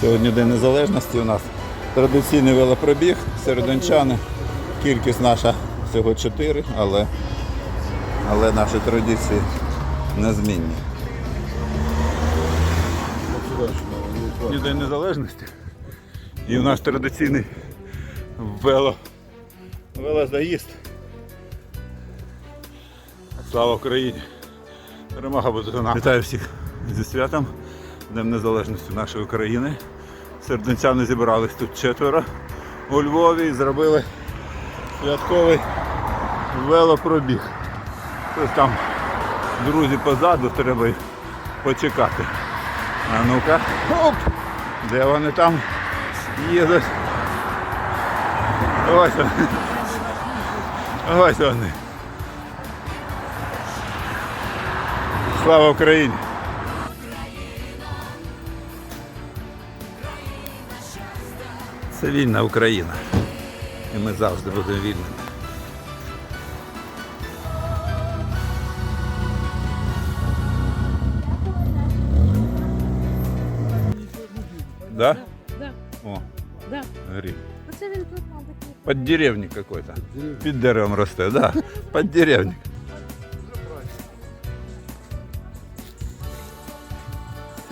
Сьогодні День Незалежності у нас традиційний велопробіг, середончани. Кількість наша всього 4, але, але наші традиції незмінні. Сьогодні День Незалежності. І у нас традиційний вело, велозаїзд. Слава Україні! Перемога буде за нами. Вітаю всіх зі святом, Днем Незалежності нашої України. Серденцяни зібрались тут четверо у Львові і зробили святковий велопробіг. Ось там друзі позаду, треба почекати. А ну-ка, оп! Де вони там їдуть? Ось вони. Ось вони. Слава Україні! Це вільна Україна. І ми завжди будемо вільними. Да? Да, О, да. гриб. Оце він тут, мабуть, не Поддеревник какой-то. Під деревом росте, да. Поддеревник.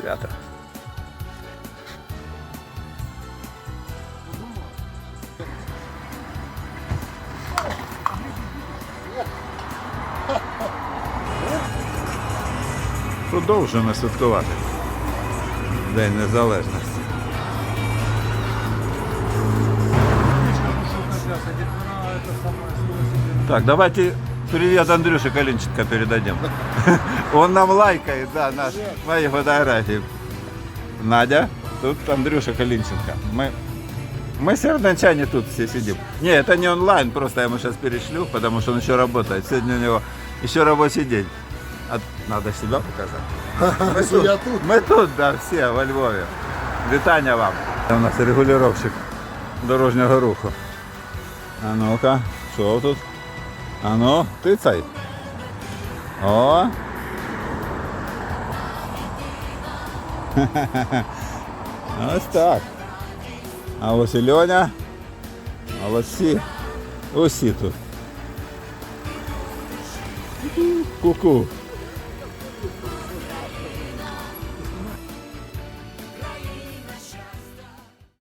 Свято. Продовжуємо святкувати День Незалежності. Так, давайте привет Андрюше Калинченко передадим. Он нам лайкает, да, наш, мои фотографии. Надя, тут Андрюша Калинченко. Мы, мы сердончане тут все сидим. Не, это не онлайн, просто я ему сейчас перешлю, потому что он еще работает. Сегодня у него еще рабочий день. А надо себя показать. Мы тут, мы тут, да, все во Львові. Вітання вам. Це у нас регулювальщик дорожнього руху. А ну-ка, що тут? А ну, ти цей. О. Ось так. А ось і Льоня. Молодці. Усі тут. Ку-ку.